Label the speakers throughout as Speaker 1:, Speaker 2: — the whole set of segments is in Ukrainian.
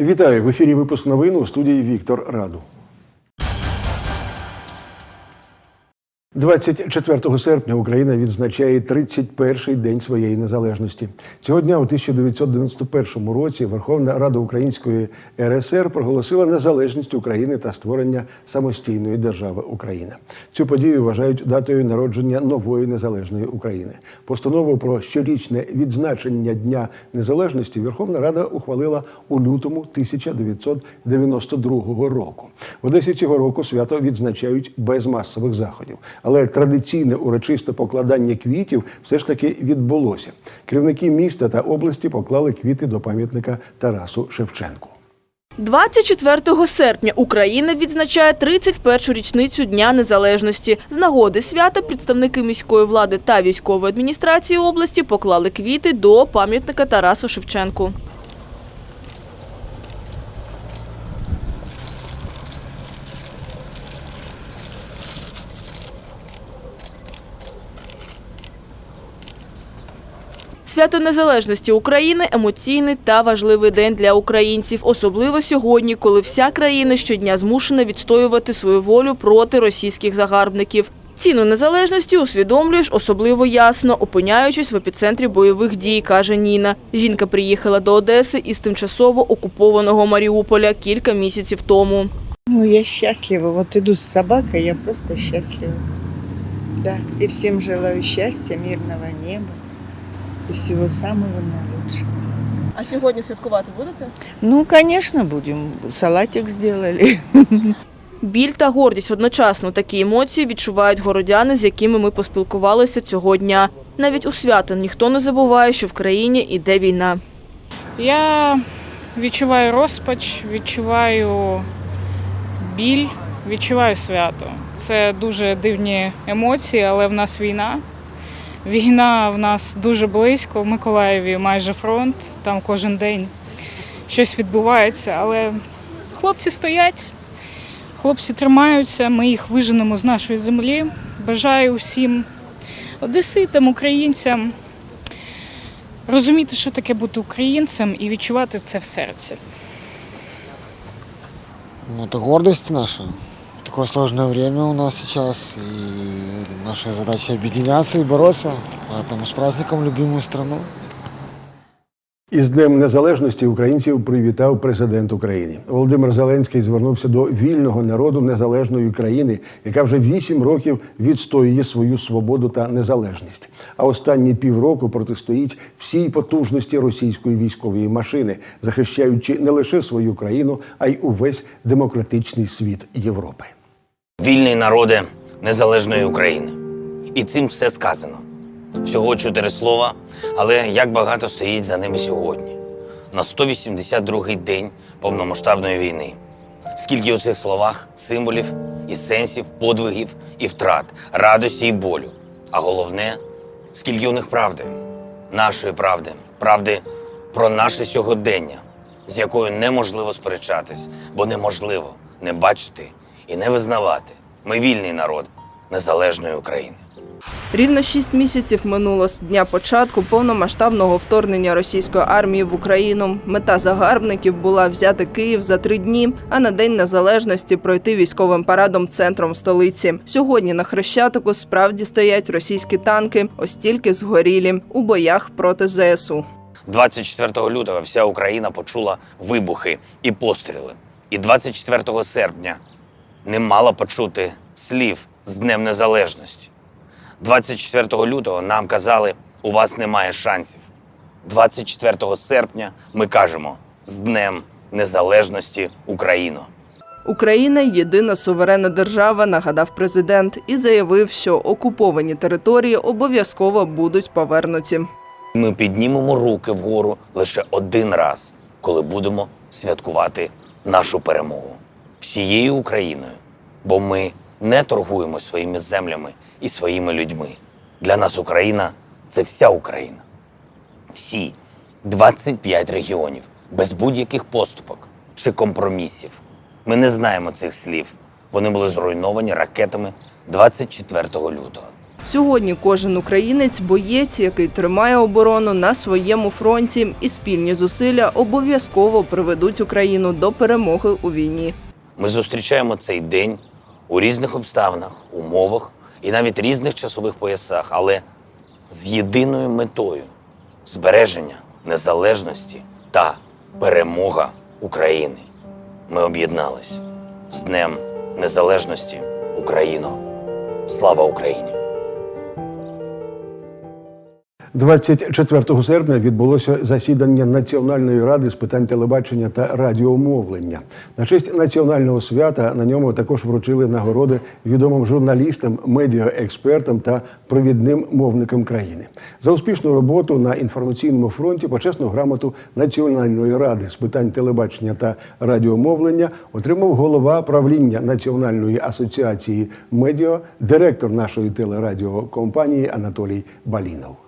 Speaker 1: Вітаю в ефірі. Випуск новин у студії Віктор Раду. 24 серпня Україна відзначає 31-й день своєї незалежності. Цього дня у 1991 році Верховна Рада Української РСР проголосила незалежність України та створення самостійної держави Україна. Цю подію вважають датою народження нової незалежної України. Постанову про щорічне відзначення Дня Незалежності Верховна Рада ухвалила у лютому 1992 року. В Одесі цього року свято відзначають без масових заходів. Але традиційне урочисте покладання квітів все ж таки відбулося. Керівники міста та області поклали квіти до пам'ятника Тарасу Шевченку.
Speaker 2: 24 серпня Україна відзначає 31-ю річницю Дня Незалежності. З нагоди свята представники міської влади та військової адміністрації області поклали квіти до пам'ятника Тарасу Шевченку. Свято Незалежності України емоційний та важливий день для українців, особливо сьогодні, коли вся країна щодня змушена відстоювати свою волю проти російських загарбників. Ціну незалежності усвідомлюєш особливо ясно, опиняючись в епіцентрі бойових дій, каже Ніна. Жінка приїхала до Одеси із тимчасово окупованого Маріуполя кілька місяців тому.
Speaker 3: Ну, я счастлива. Вот иду с собакой, я просто счастлива. Да, и всем желаю счастья, мирного неба и всего самого наилучшего.
Speaker 2: А сьогодні святкувати будете?
Speaker 3: Ну, конечно, будем. Салатик сделали.
Speaker 2: Біль та гордість одночасно такі емоції відчувають городяни, з якими ми поспілкувалися цього дня. Навіть у свято ніхто не забуває, що в країні іде війна.
Speaker 4: Я відчуваю розпач, відчуваю біль, відчуваю свято. Це дуже дивні емоції, але в нас війна. Війна в нас дуже близько. В Миколаєві майже фронт, там кожен день щось відбувається. Але хлопці стоять, хлопці тримаються, ми їх виженемо з нашої землі. Бажаю всім одеситам, українцям розуміти, що таке бути українцем і відчувати це в серці.
Speaker 5: Ну, это гордость наша. Такое сложное время у нас сейчас, и наша задача объединяться и бороться. Поэтому с праздником любимую страну.
Speaker 1: Із Днем Незалежності українців привітав президент України. Володимир Зеленський звернувся до вільного народу незалежної країни, яка вже вісім років відстоює свою свободу та незалежність. А останні півроку протистоїть всій потужності російської військової машини, захищаючи не лише свою країну, а й увесь демократичний світ Європи.
Speaker 6: Вільний народе незалежної України. І цим все сказано. Всього чотири слова, але як багато стоїть за ними сьогодні, на 182-й день повномасштабної війни. Скільки у цих словах символів і сенсів, подвигів і втрат, радості і болю. А головне, скільки у них правди, нашої правди, правди про наше сьогодення, з якою неможливо сперечатись, бо неможливо не бачити і не визнавати. Ми вільний народ незалежної України.
Speaker 7: Рівно шість місяців минуло з дня початку повномасштабного вторгнення російської армії в Україну. Мета загарбників була взяти Київ за три дні, а на день незалежності пройти військовим парадом центром столиці. Сьогодні на хрещатику справді стоять російські танки, ось тільки згорілі у боях проти ЗСУ.
Speaker 6: 24 лютого вся Україна почула вибухи і постріли. І 24 серпня не мала почути слів з Днем Незалежності. 24 лютого нам казали, у вас немає шансів. 24 серпня ми кажемо з Днем Незалежності Україну.
Speaker 7: Україна єдина суверенна держава, нагадав президент, і заявив, що окуповані території обов'язково будуть повернуті.
Speaker 6: Ми піднімемо руки вгору лише один раз, коли будемо святкувати нашу перемогу всією Україною, бо ми не торгуємо своїми землями і своїми людьми. Для нас Україна це вся Україна. Всі 25 регіонів без будь-яких поступок чи компромісів. Ми не знаємо цих слів. Вони були зруйновані ракетами 24 лютого.
Speaker 7: Сьогодні кожен українець боєць, який тримає оборону на своєму фронті, і спільні зусилля обов'язково приведуть Україну до перемоги у війні.
Speaker 6: Ми зустрічаємо цей день у різних обставинах, умовах і навіть різних часових поясах, але з єдиною метою збереження незалежності та перемога України. Ми об'єднались з Днем Незалежності Україно. Слава Україні!
Speaker 1: 24 серпня відбулося засідання Національної ради з питань телебачення та радіомовлення. На честь національного свята на ньому також вручили нагороди відомим журналістам, медіаекспертам та провідним мовникам країни. За успішну роботу на інформаційному фронті почесну грамоту Національної ради з питань телебачення та радіомовлення отримав голова правління Національної асоціації медіа, директор нашої телерадіокомпанії Анатолій Балінов.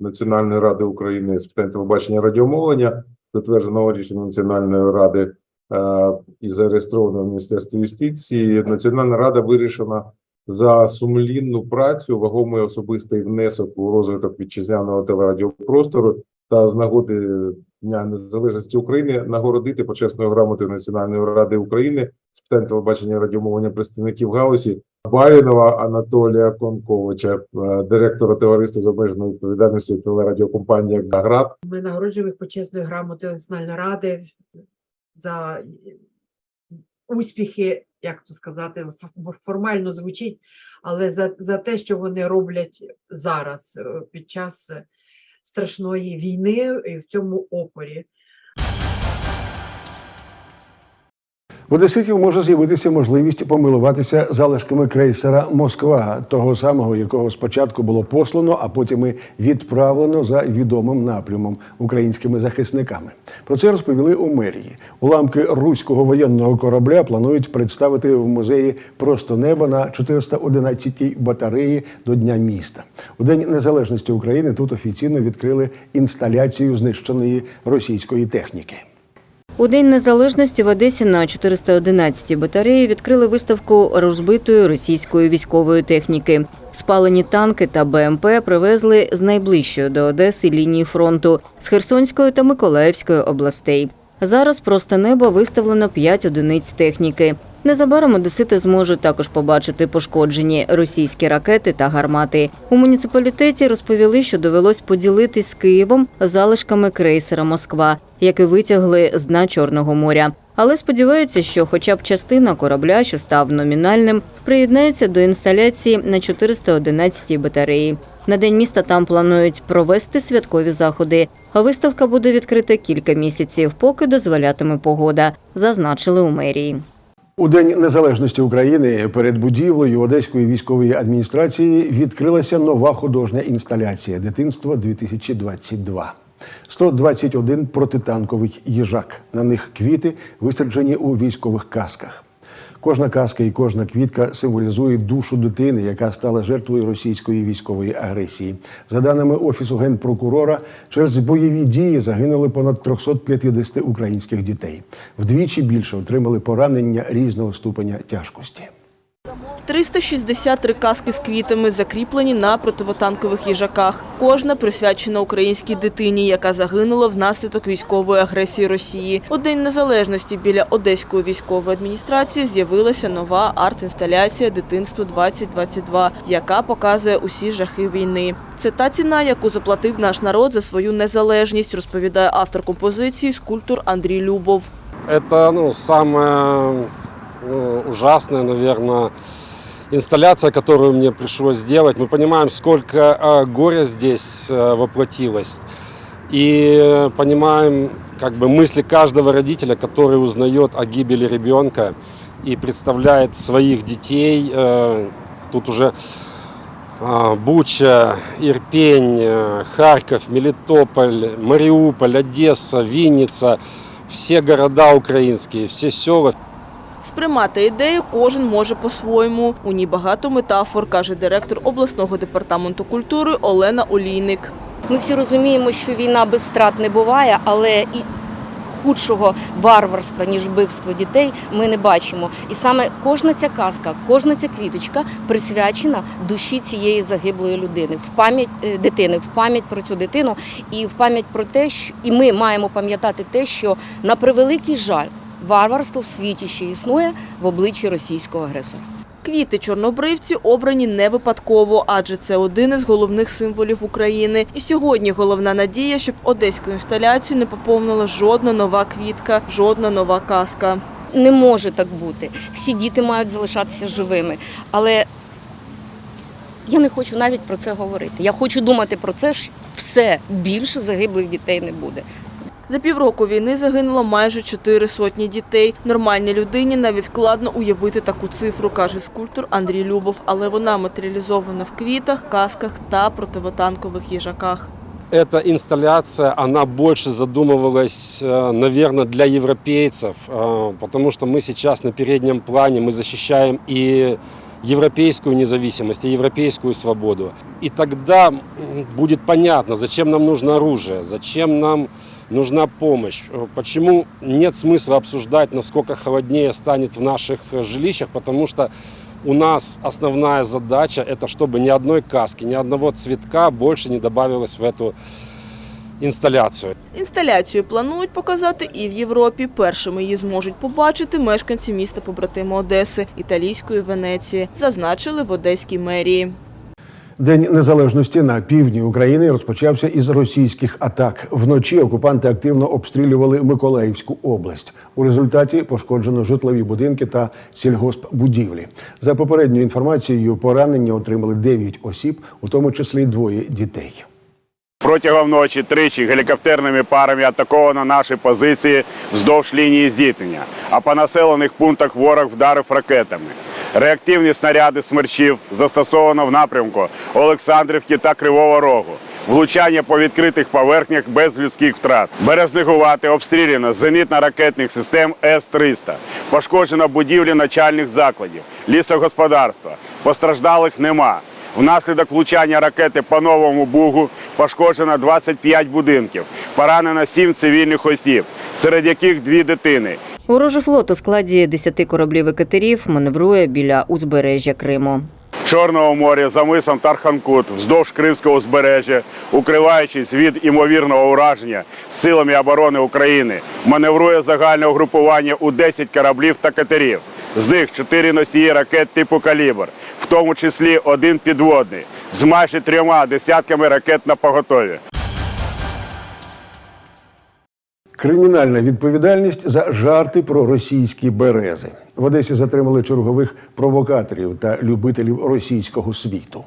Speaker 8: Національної ради України з питань телебачення радіомовлення, затвердженого рішення Національної ради е, і зареєстровано в Міністерстві юстиції. Національна рада вирішена за сумлінну працю, вагомий особистий внесок у розвиток вітчизняного телерадіопростору та з нагоди Дня Незалежності України нагородити почесною грамотою Національної ради України з питань телебачення радіомовлення представників галузі Барінова Анатолія Конковича, е, директора товариства з обмеженою відповідальністю телерадіокомпанії «Град».
Speaker 9: Ми нагороджуємо їх почесною грамотою Національної ради за успіхи, як то сказати, формально звучить, але за, за те, що вони роблять зараз е, під час е, страшної війни і в цьому опорі.
Speaker 1: В одеситів може з'явитися можливість помилуватися залишками крейсера Москва, того самого, якого спочатку було послано, а потім і відправлено за відомим напрямом українськими захисниками. Про це розповіли у мерії. Уламки руського воєнного корабля планують представити в музеї Просто неба на 411-й батареї до Дня міста. У День Незалежності України тут офіційно відкрили інсталяцію знищеної російської техніки.
Speaker 10: У День Незалежності в Одесі на 411-й батареї відкрили виставку розбитої російської військової техніки. Спалені танки та БМП привезли з найближчої до Одеси лінії фронту з Херсонської та Миколаївської областей. Зараз просто небо виставлено 5 одиниць техніки. Незабаром одесити зможуть також побачити пошкоджені російські ракети та гармати. У муніципалітеті розповіли, що довелось поділитись з Києвом залишками крейсера Москва, який витягли з дна Чорного моря. Але сподіваються, що хоча б частина корабля, що став номінальним, приєднається до інсталяції на 411-й батареї. На день міста там планують провести святкові заходи. А виставка буде відкрита кілька місяців, поки дозволятиме погода, зазначили у мерії.
Speaker 1: У День Незалежності України перед будівлею Одеської військової адміністрації відкрилася нова художня інсталяція Дитинство 2022 121 протитанковий їжак. На них квіти висаджені у військових касках. Кожна каска і кожна квітка символізує душу дитини, яка стала жертвою російської військової агресії. За даними офісу генпрокурора, через бойові дії загинули понад 350 українських дітей. Вдвічі більше отримали поранення різного ступеня тяжкості.
Speaker 2: 363 каски з квітами закріплені на противотанкових їжаках. Кожна присвячена українській дитині, яка загинула внаслідок військової агресії Росії. У День Незалежності біля Одеської військової адміністрації з'явилася нова арт-інсталяція Дитинство 2022 яка показує усі жахи війни. Це та ціна, яку заплатив наш народ за свою незалежність, розповідає автор композиції скульптор Андрій Любов.
Speaker 11: Это ну, самая ну, ужасная, наверное, инсталляция, которую мне пришлось сделать. Мы понимаем, сколько э, горя здесь э, воплотилось. И понимаем как бы мысли каждого родителя, который узнает о гибели ребенка и представляет своих детей. Э, тут уже Буча, Ирпень, Харьков, Мелитополь, Мариуполь, Одесса, Винница – все города украинские, все села,
Speaker 2: Сприймати ідею кожен може по-своєму. У ній багато метафор, каже директор обласного департаменту культури Олена Олійник.
Speaker 12: Ми всі розуміємо, що війна без страт не буває, але і худшого варварства, ніж вбивство дітей, ми не бачимо. І саме кожна ця казка, кожна ця квіточка присвячена душі цієї загиблої людини, в пам'ять е, дитини, в пам'ять про цю дитину і в пам'ять про те, що і ми маємо пам'ятати те, що на превеликий жаль варварство в світі ще існує в обличчі російського агресора.
Speaker 2: Квіти чорнобривці обрані не випадково, адже це один із головних символів України. І сьогодні головна надія, щоб одеську інсталяцію не поповнила жодна нова квітка, жодна нова казка.
Speaker 12: Не може так бути. Всі діти мають залишатися живими. Але я не хочу навіть про це говорити. Я хочу думати про це, що все більше загиблих дітей не буде.
Speaker 2: За півроку війни загинуло майже чотири сотні дітей. Нормальній людині навіть складно уявити таку цифру, каже скульптор Андрій Любов, але вона матеріалізована в квітах, казках та противотанкових їжаках.
Speaker 11: Эта инсталляция, она больше задумывалась, наверное, для европейцев, э, потому что мы сейчас на переднем плане, мы защищаем и европейскую независимость, и европейскую свободу. И тогда м, будет понятно, зачем нам нужно оружие, зачем нам нужна помощь, э, почему нет смысла обсуждать, насколько холоднее станет в наших э, жилищах, потому что у нас основная задача это чтобы ни одной каски, ни одного цветка больше не добавилось в эту инсталляцию.
Speaker 2: Інсталяцію планують показати і в Європі. Першими її зможуть побачити мешканці міста побратима Одеси, італійської Венеції, зазначили в Одеській мерії.
Speaker 1: День незалежності на півдні України розпочався із російських атак. Вночі окупанти активно обстрілювали Миколаївську область. У результаті пошкоджено житлові будинки та сільгоспбудівлі. За попередньою інформацією, поранення отримали 9 осіб, у тому числі двоє дітей.
Speaker 13: Протягом ночі тричі гелікоптерними парами атаковано наші позиції вздовж лінії зіткнення, а по населених пунктах ворог вдарив ракетами. Реактивні снаряди смерчів застосовано в напрямку Олександрівки та Кривого Рогу. Влучання по відкритих поверхнях без людських втрат. Березнегувати обстріляно зенітно-ракетних систем С-300. Пошкоджено будівлі начальних закладів, лісогосподарства. Постраждалих нема. Внаслідок влучання ракети по новому бугу пошкоджено 25 будинків, поранено 7 цивільних осіб, серед яких дві дитини.
Speaker 10: Ворожий флот у складі 10 кораблів і катерів маневрує біля узбережжя Криму.
Speaker 13: Чорного моря за мисом Тарханкут вздовж Кримського узбережжя, укриваючись від імовірного ураження силами оборони України, маневрує загальне угрупування у 10 кораблів та катерів. З них 4 носії ракет типу «Калібр», в тому числі один підводний, з майже трьома десятками ракет на поготові.
Speaker 1: Кримінальна відповідальність за жарти про російські берези. В Одесі затримали чергових провокаторів та любителів російського світу.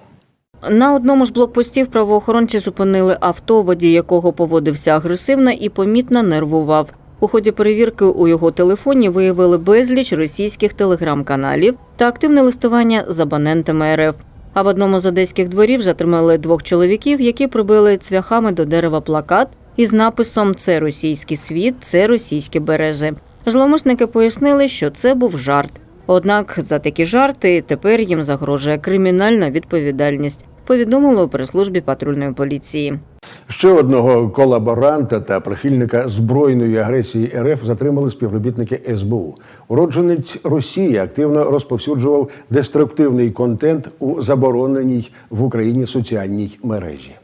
Speaker 10: На одному з блокпостів правоохоронці зупинили авто, водій якого поводився агресивно і помітно нервував. У ході перевірки у його телефоні виявили безліч російських телеграм-каналів та активне листування з абонентами РФ. А в одному з одеських дворів затримали двох чоловіків, які прибили цвяхами до дерева плакат із написом Це російський світ, це російські берези. Зловмисники пояснили, що це був жарт. Однак за такі жарти тепер їм загрожує кримінальна відповідальність. Повідомили у прес-службі патрульної поліції.
Speaker 1: Ще одного колаборанта та прихильника збройної агресії РФ затримали співробітники СБУ. Уродженець Росії активно розповсюджував деструктивний контент у забороненій в Україні соціальній мережі.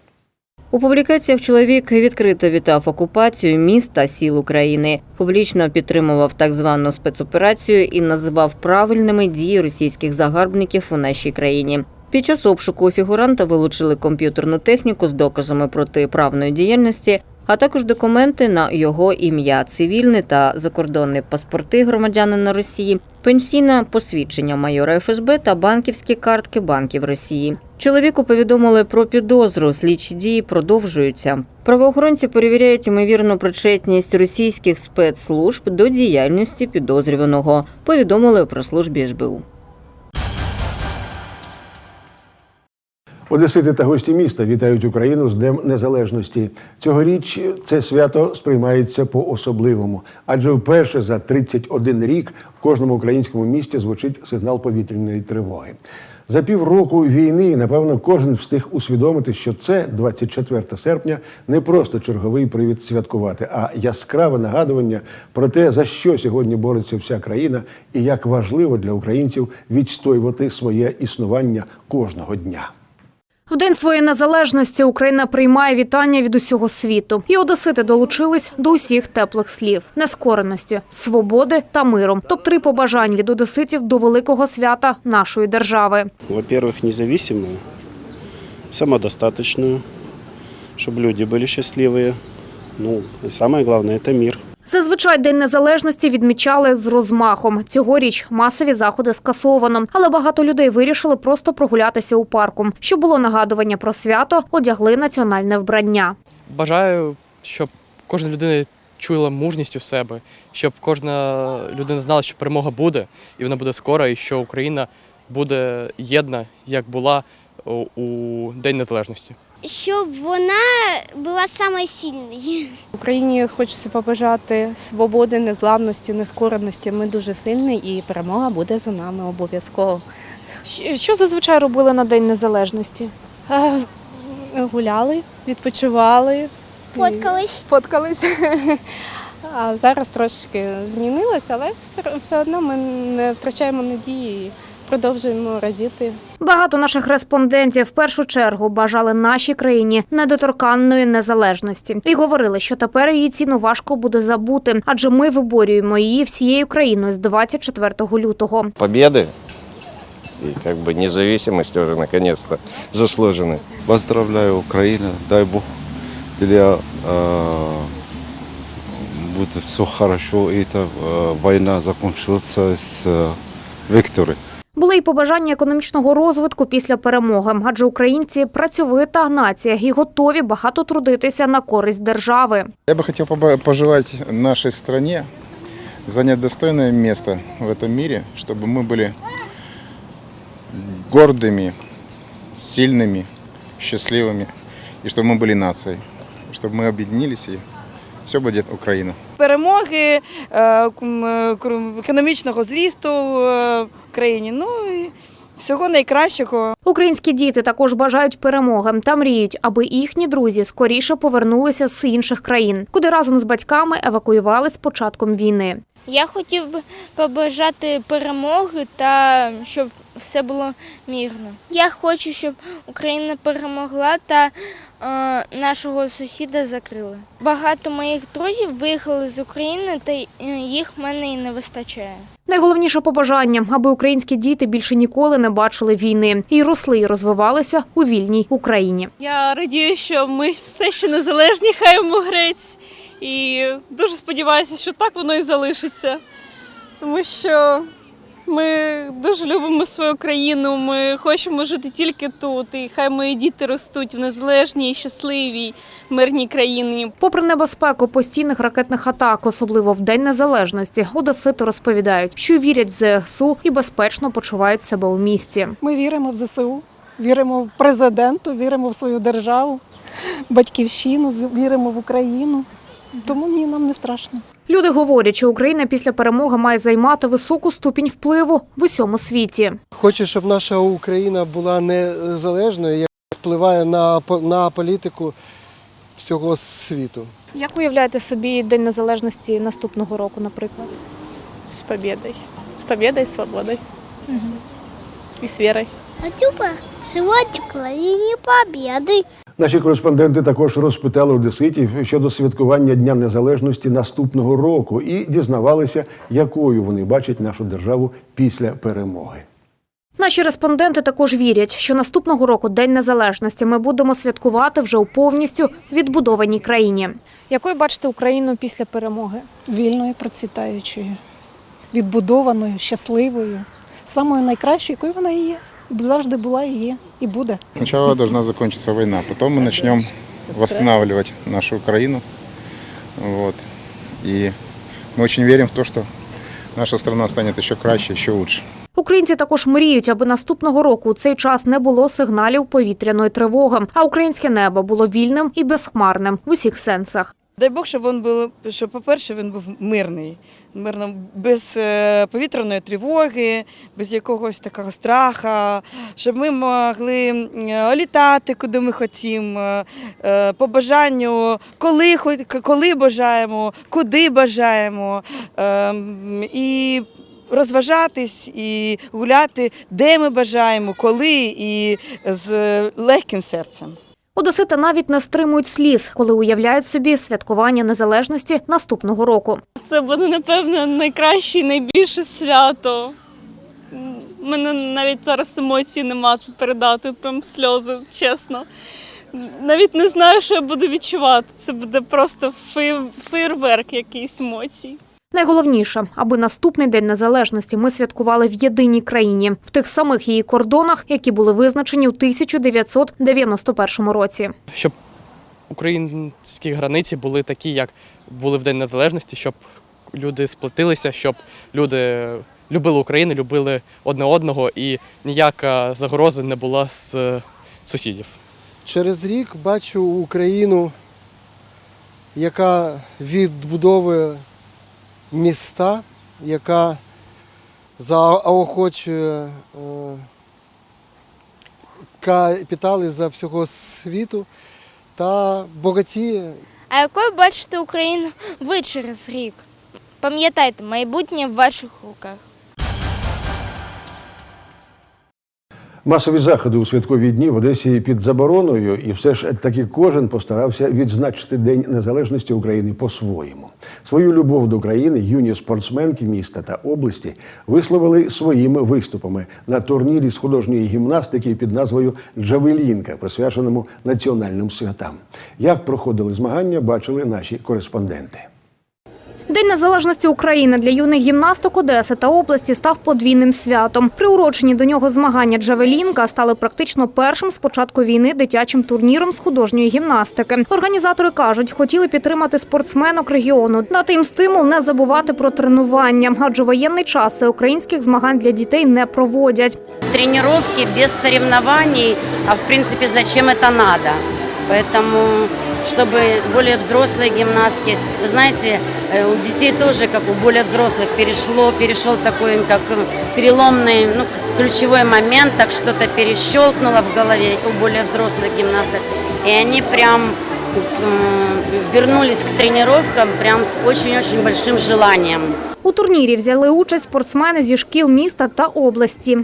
Speaker 10: У публікаціях чоловік відкрито вітав окупацію міст та сіл України, публічно підтримував так звану спецоперацію і називав правильними дії російських загарбників у нашій країні. Під час обшуку фігуранта вилучили комп'ютерну техніку з доказами протиправної діяльності, а також документи на його ім'я, цивільні та закордонні паспорти громадянина Росії, пенсійне посвідчення майора ФСБ та банківські картки банків Росії. Чоловіку повідомили про підозру. Слідчі дії продовжуються. Правоохоронці перевіряють ймовірну причетність російських спецслужб до діяльності підозрюваного. Повідомили у прес-службі СБУ.
Speaker 1: Одесити та гості міста вітають Україну з Днем Незалежності. Цьогоріч це свято сприймається по-особливому, адже вперше за 31 рік в кожному українському місті звучить сигнал повітряної тривоги. За півроку війни, напевно, кожен встиг усвідомити, що це 24 серпня не просто черговий привід святкувати, а яскраве нагадування про те, за що сьогодні бореться вся країна, і як важливо для українців відстоювати своє існування кожного дня.
Speaker 14: В день своєї незалежності Україна приймає вітання від усього світу. І одесити долучились до усіх теплих слів, нескореності, свободи та миру. Топ 3 побажань від одеситів до великого свята нашої держави.
Speaker 15: Во-первых, независимую, самодостаточную, чтобы люди были счастливые. Ну, и самое главное – это мир.
Speaker 14: Зазвичай День Незалежності відмічали з розмахом. Цьогоріч масові заходи скасовано, але багато людей вирішили просто прогулятися у парку. Щоб було нагадування про свято, одягли національне вбрання.
Speaker 16: Бажаю, щоб кожна людина чула мужність у себе, щоб кожна людина знала, що перемога буде, і вона буде скоро, і що Україна буде єдна, як була у у День Незалежності.
Speaker 17: Щоб вона була самою.
Speaker 18: Україні хочеться побажати свободи, незламності, нескореності. Ми дуже сильні і перемога буде за нами обов'язково.
Speaker 14: Що зазвичай робили на День Незалежності?
Speaker 18: Е, Гуляли, відпочивали.
Speaker 17: Фоткались.
Speaker 18: Фоткались. А зараз трошки змінилося, але все, все одно ми не втрачаємо надії продовжуємо радіти.
Speaker 14: Багато наших респондентів в першу чергу бажали нашій країні недоторканної незалежності і говорили, що тепер її ціну важко буде забути, адже ми виборюємо її всією країною з 24 лютого.
Speaker 19: победы и как бы независимости уже наконец-то заслужены.
Speaker 20: Поздравляю Украину, дай Бог, для э, будет все хорошо, и эта э, война закончится с э, викторией.
Speaker 14: Були й побажання економічного розвитку після перемоги, адже українці працьовита нація і готові багато трудитися на користь держави.
Speaker 21: Я бы хотел поба- пожелать нашей стране занять достойное место в этом мире, чтобы мы были гордыми, сильными, счастливыми, и чтобы мы были нацией, чтобы мы объединились, и все будет Украина.
Speaker 22: перемоги, е, км, е, кру- економічного зрісту е, в країні. Ну і всього найкращого.
Speaker 14: Українські діти також бажають перемоги та мріють, аби їхні друзі скоріше повернулися з інших країн, куди разом з батьками евакуювали з початком війни.
Speaker 17: Я хотів би побажати перемоги та щоб все було мирно. Я хочу, щоб Україна перемогла та е, нашого сусіда закрили. Багато моїх друзів виїхали з України, та е, їх в мене і не вистачає.
Speaker 14: Найголовніше побажання, аби українські діти більше ніколи не бачили війни і росли і розвивалися у вільній Україні.
Speaker 23: Я радію, що ми все ще незалежні, хай йому грець. І дуже сподіваюся, що так воно і залишиться. Тому що ми дуже любимо свою країну, ми хочемо жити тільки тут. І хай мої діти ростуть в незалежній, щасливій, мирній країні.
Speaker 14: Попри небезпеку постійних ракетних атак, особливо в День Незалежності, одесити розповідають, що вірять в ЗСУ і безпечно почувають себе у місті.
Speaker 24: Ми віримо в ЗСУ, віримо в президенту, віримо в свою державу, батьківщину, віримо в Україну. Тому ні, нам не страшно.
Speaker 14: Люди говорять, що Україна після перемоги має займати високу ступінь впливу в усьому світі.
Speaker 25: Хочу, щоб наша Україна була незалежною, яка впливає на, по- на політику всього світу.
Speaker 14: Як уявляєте собі День Незалежності наступного року, наприклад?
Speaker 23: З побєдою. З побєдою, з свободою. І з вірою.
Speaker 17: Хочу пожелати Україні побіди.
Speaker 1: Наші кореспонденти також розпитали одеситів щодо святкування Дня Незалежності наступного року і дізнавалися, якою вони бачать нашу державу після перемоги.
Speaker 14: Наші респонденти також вірять, що наступного року День Незалежності ми будемо святкувати вже у повністю відбудованій країні.
Speaker 24: Якою бачите Україну після перемоги? Вільною, процвітаючою, відбудованою, щасливою, самою найкращою, якою вона і є. Завжди була і є, і буде.
Speaker 21: Сначала должна закончиться война, потом мы начнем восстанавливать нашу Украину. Вот. И мы очень верим в то, что наша страна станет еще краще, еще лучше.
Speaker 14: Українці також мріють, аби наступного року у цей час не було сигналів повітряної тривоги, а українське небо було вільним і безхмарним в усіх сенсах.
Speaker 22: Дай Бог, щоб він був, що, по-перше, він був мирний, мирно, без е, повітряної тривоги, без якогось такого страха, щоб ми могли літати, куди ми хотімо, е, е, по бажанню, коли, коли бажаємо, куди бажаємо. е, І розважатись і гуляти, де ми бажаємо, коли і з легким серцем.
Speaker 14: Одесити навіть не стримують сліз, коли уявляють собі святкування незалежності наступного року.
Speaker 23: Це буде, напевно, найкраще і найбільше свято. У мене навіть зараз емоцій нема це передати, прям сльози, чесно. Навіть не знаю, що я буду відчувати. Це буде просто фей- фейерверк якийсь емоцій.
Speaker 14: Найголовніше, аби наступний день незалежності ми святкували в єдиній країні, в тих самих її кордонах, які були визначені у 1991 році.
Speaker 16: Щоб українські границі були такі, як були в День Незалежності, щоб люди сплотилися, щоб люди любили Україну, любили одне одного і ніяка загроза не була з е, сусідів.
Speaker 25: Через рік бачу Україну, яка відбудовує міста, яка заохочує е, капітали за всього світу та багатіє
Speaker 17: А якою бачите Україну ви через рік? Пам'ятайте, майбутнє в ваших руках.
Speaker 1: Масові заходи у святкові дні в Одесі під забороною, і все ж таки кожен постарався відзначити День Незалежності України по-своєму. Свою любов до країни юні спортсменки міста та області висловили своїми виступами на турнірі з художньої гімнастики під назвою Джавелінка, присвяченому національним святам. Як проходили змагання, бачили наші кореспонденти.
Speaker 14: День незалежності України для юних гімнасток Одеси та області став подвійним святом. Приурочені до нього змагання Джавелінка стали практично першим з початку війни дитячим турніром з художньої гімнастики. Організатори кажуть, хотіли підтримати спортсменок регіону, дати їм стимул не забувати про тренування, адже воєнний час українських змагань для дітей не проводять.
Speaker 26: тренировки без соревнований, а в принципе зачем это надо? Поэтому, чтобы более взрослые гимнастки, вы знаете, э, у детей тоже, как у более взрослых, перешло, перешел такой, как э, переломный, ну, ключевой момент, так что-то перещелкнуло в голове у более взрослых гимнасток. И они прям э, вернулись к тренировкам прям с очень-очень большим желанием.
Speaker 14: У турнірі взяли участь спортсмени зі шкіл міста та області.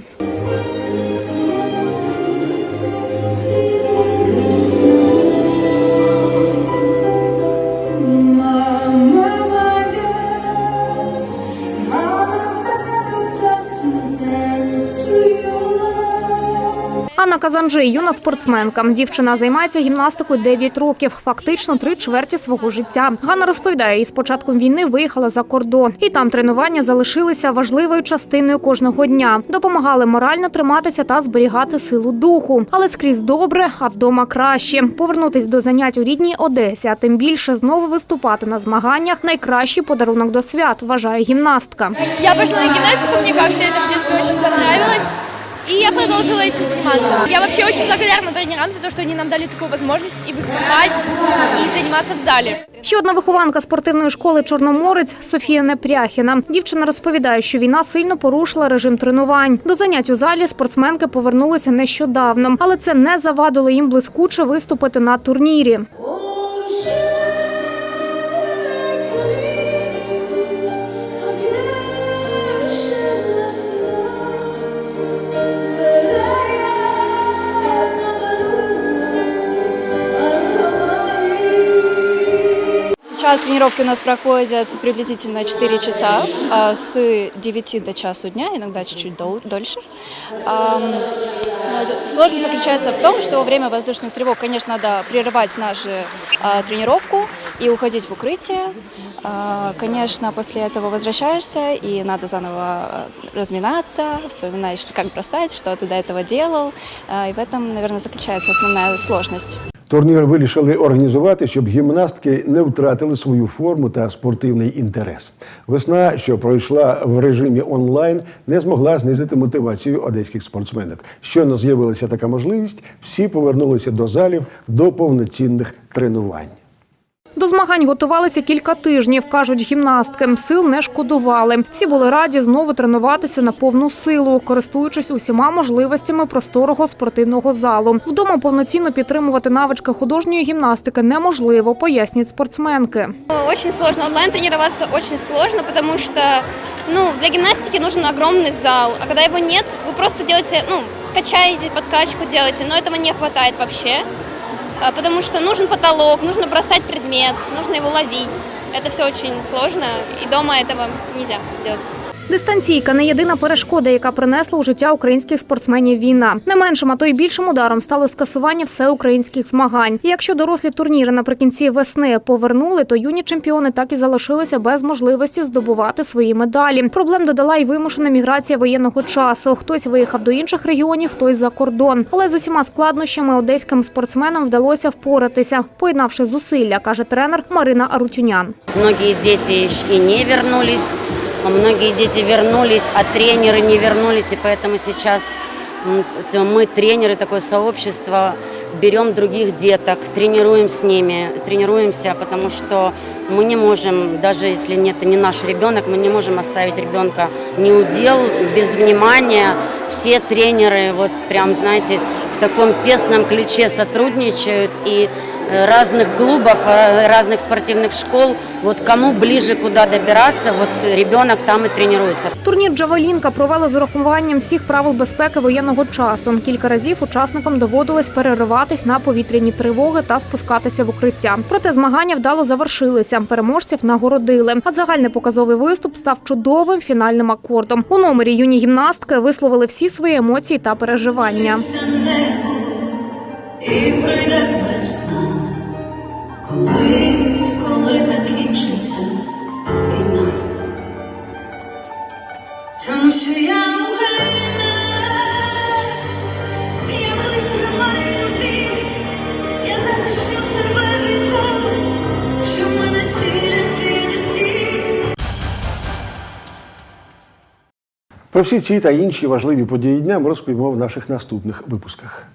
Speaker 14: Анна Казанжий – юна спортсменка. Дівчина займається гімнастикою 9 років, фактично три чверті свого життя. Ганна розповідає, із початком війни виїхала за кордон, і там тренування залишилися важливою частиною кожного дня. Допомагали морально триматися та зберігати силу духу. Але скрізь добре, а вдома краще. Повернутись до занять у рідній Одесі, а тим більше знову виступати на змаганнях найкращий подарунок до свят, вважає гімнастка.
Speaker 27: Я пошла на как-то это в детстве очень понравилось. И я продолжила этим заниматься. Я вообще очень благодарна тренерам за то, что они нам дали такую возможность и выступать, и заниматься в зале.
Speaker 14: Ще одна вихованка спортивної школи Чорноморець Софія Непряхіна. Дівчина розповідає, що війна сильно порушила режим тренувань. До занять у залі спортсменки повернулися нещодавно, але це не завадило їм блискуче виступити на турнірі.
Speaker 28: Сейчас тренировки у нас проходят приблизительно 4 часа а, с 9 до часу дня, иногда чуть-чуть дол- дольше. Ам, э, Сложность заключается в том, что во время воздушных тревог, конечно, надо прерывать нашу а, тренировку и уходить в укрытие. А, Конечно, после этого возвращаешься и надо заново а, разминаться, вспоминать, что- как простать, что ты до этого делал. А, И в этом, наверное, заключается основная сложность.
Speaker 1: Турнір вирішили організувати, щоб гімнастки не втратили свою форму та спортивний інтерес. Весна, що пройшла в режимі онлайн, не змогла знизити мотивацію одеських спортсменок. Щойно з'явилася така можливість, всі повернулися до залів до повноцінних тренувань.
Speaker 14: До змагань готувалися кілька тижнів, кажуть гімнастки. Сил не шкодували. Всі були раді знову тренуватися на повну силу, користуючись усіма можливостями просторого спортивного залу. Вдома повноцінно підтримувати навички художньої гімнастики неможливо, пояснюють спортсменки.
Speaker 27: Очень сложно. Онлайн тренироваться очень сложно, потому что ну, для гимнастики нужен огромный зал. А когда его нет, вы просто делаете, ну, качаете, подкачку делаете, но этого не хватает вообще. Потому что нужен потолок, нужно бросать предмет, нужно его ловить. Это все очень сложно, и дома этого нельзя делать.
Speaker 14: Дистанційка не єдина перешкода, яка принесла у життя українських спортсменів війна. Не меншим, а то й більшим ударом стало скасування всеукраїнських змагань. І якщо дорослі турніри наприкінці весни повернули, то юні чемпіони так і залишилися без можливості здобувати свої медалі. Проблем додала й вимушена міграція воєнного часу. Хтось виїхав до інших регіонів, хтось за кордон. Але з усіма складнощами одеським спортсменам вдалося впоратися, поєднавши зусилля, каже тренер Марина Арутюнян.
Speaker 26: Многие дети и не вернулись, а многие дети вернулись, а тренеры не вернулись, и поэтому сейчас м, т- мы, тренеры, такое сообщество, берем других деток, тренируем с ними, тренируемся, потому что мы не можем, даже если нет, не наш ребенок, мы не можем оставить ребенка не удел, без внимания. Все тренеры, вот прям, знаете, в таком тесном ключе сотрудничают, и э, разных клубов, э, разных спортивных школ, вот кому ближе куда добираться, вот ребенок там и тренируется.
Speaker 14: Турнір Джавелінка провели з урахуванням всіх правил безпеки воєнного часу. Кілька разів учасникам доводилось перериватись на повітряні тривоги та спускатися в укриття. Проте змагання вдало завершилися. Переможців нагородили. А загальний показовий виступ став чудовим фінальним акордом. У номері юні гімнастки висловили всі свої емоції та переживання.
Speaker 29: І прийде весна, колись, коли закінчиться війна. Тому що я Україна, я витримаю біль, я захищу тебе від кого, що в мене цілять від.
Speaker 1: Про всі ці та інші важливі події дня ми розповімо в наших наступних випусках.